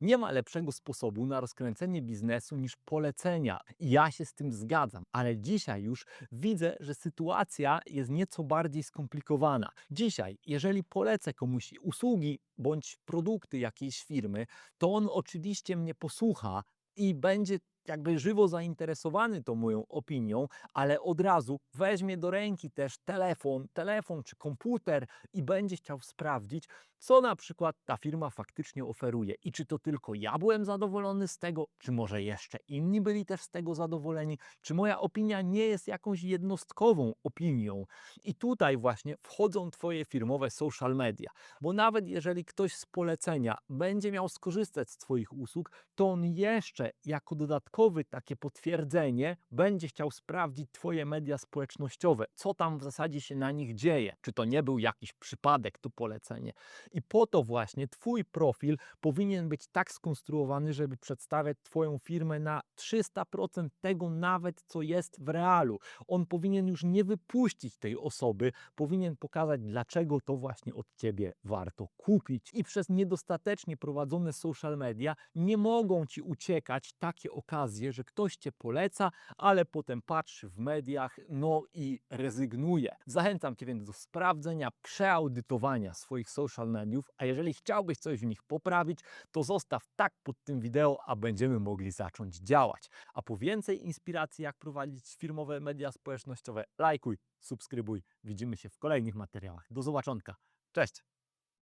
Nie ma lepszego sposobu na rozkręcenie biznesu niż polecenia. I ja się z tym zgadzam, ale dzisiaj już widzę, że sytuacja jest nieco bardziej skomplikowana. Dzisiaj, jeżeli polecę komuś usługi bądź produkty jakiejś firmy, to on oczywiście mnie posłucha i będzie jakby żywo zainteresowany tą moją opinią, ale od razu weźmie do ręki też telefon, telefon czy komputer i będzie chciał sprawdzić, co na przykład ta firma faktycznie oferuje i czy to tylko ja byłem zadowolony z tego, czy może jeszcze inni byli też z tego zadowoleni, czy moja opinia nie jest jakąś jednostkową opinią. I tutaj właśnie wchodzą Twoje firmowe social media, bo nawet jeżeli ktoś z polecenia będzie miał skorzystać z Twoich usług, to on jeszcze jako takie potwierdzenie będzie chciał sprawdzić Twoje media społecznościowe, co tam w zasadzie się na nich dzieje, czy to nie był jakiś przypadek, to polecenie. I po to właśnie Twój profil powinien być tak skonstruowany, żeby przedstawiać Twoją firmę na 300% tego nawet, co jest w realu. On powinien już nie wypuścić tej osoby, powinien pokazać, dlaczego to właśnie od Ciebie warto kupić. I przez niedostatecznie prowadzone social media nie mogą Ci uciekać takie okazje, że ktoś Cię poleca, ale potem patrzy w mediach, no i rezygnuje. Zachęcam Cię więc do sprawdzenia, przeaudytowania swoich social mediów, a jeżeli chciałbyś coś w nich poprawić, to zostaw tak pod tym wideo, a będziemy mogli zacząć działać. A po więcej inspiracji, jak prowadzić firmowe media społecznościowe, lajkuj, subskrybuj. Widzimy się w kolejnych materiałach. Do zobaczonka. Cześć!